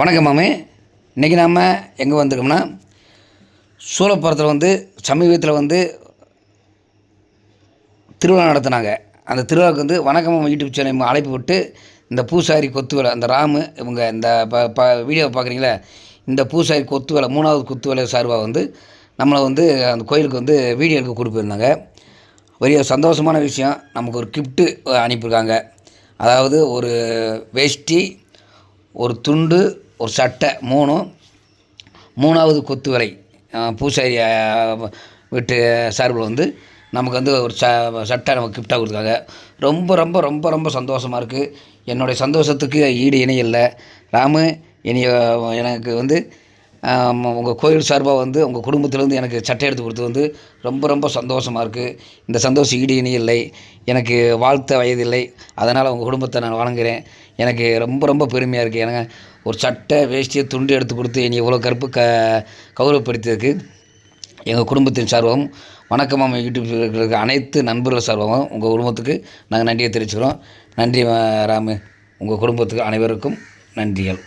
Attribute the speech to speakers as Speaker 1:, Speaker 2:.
Speaker 1: வணக்கம் மாமி. இன்றைக்கி நாம் எங்கே வந்திருக்கோம்னா சூழப்புறத்தில் வந்து சமீபத்தில் வந்து திருவிழா நடத்தினாங்க. அந்த திருவிழாவுக்கு வந்து வணக்கம் யூடியூப் சேனல் அழைப்பு விட்டு இந்த பூசாரி கொத்து வேலை அந்த ராமு இவங்க இந்த ப ப வீடியோவை பார்க்குறீங்களா இந்த பூசாரி கொத்து வேலை மூணாவது கொத்து வேலை சார்பாக வந்து நம்மளை வந்து அந்த கோயிலுக்கு வந்து வீடியோ எடுக்க கூட்டு பெரிய சந்தோஷமான விஷயம். நமக்கு ஒரு கிஃப்ட்டு அனுப்பியிருக்காங்க. அதாவது ஒரு வேஷ்டி ஒரு துண்டு ஒரு சட்டை மூணும் மூணாவது கொத்து வரை பூசாரி வீட்டு சார்பில் வந்து நமக்கு வந்து ஒரு ச சட்டை நமக்கு கிஃப்டாக கொடுத்தாங்க ரொம்ப ரொம்ப ரொம்ப ரொம்ப சந்தோஷமாக இருக்குது என்னுடைய சந்தோஷத்துக்கு ஈடு இணை இல்லை. ராமு இனி எனக்கு வந்து உங்கள் கோயில் சார்பாக வந்து உங்கள் குடும்பத்திலேருந்து எனக்கு சட்டை எடுத்து கொடுத்து வந்து ரொம்ப ரொம்ப சந்தோஷமாக இருக்குது இந்த சந்தோஷம் ஈடு இணை இல்லை. எனக்கு வாழ்த்த வயதில்லை அதனால் உங்கள் குடும்பத்தை நான் வணங்குகிறேன் எனக்கு ரொம்ப ரொம்ப பெருமையாக இருக்குது எனக்கு ஒரு சட்டை வேஷ்டியை துண்டு எடுத்து கொடுத்து என்னை இவ்வளோ கருப்பு க கௌரவப்படுத்தியதுக்கு எங்கள் குடும்பத்தின் சார்பாகவும் வணக்கம் அம்மா யூடியூப் இருக்கிற அனைத்து நண்பர்கள் சார்பாகவும் உங்கள் குடும்பத்துக்கு நாங்கள் நன்றியை தெரிவிச்சுக்கிறோம். நன்றி ராமு. உங்கள் குடும்பத்துக்கு அனைவருக்கும் நன்றிகள்.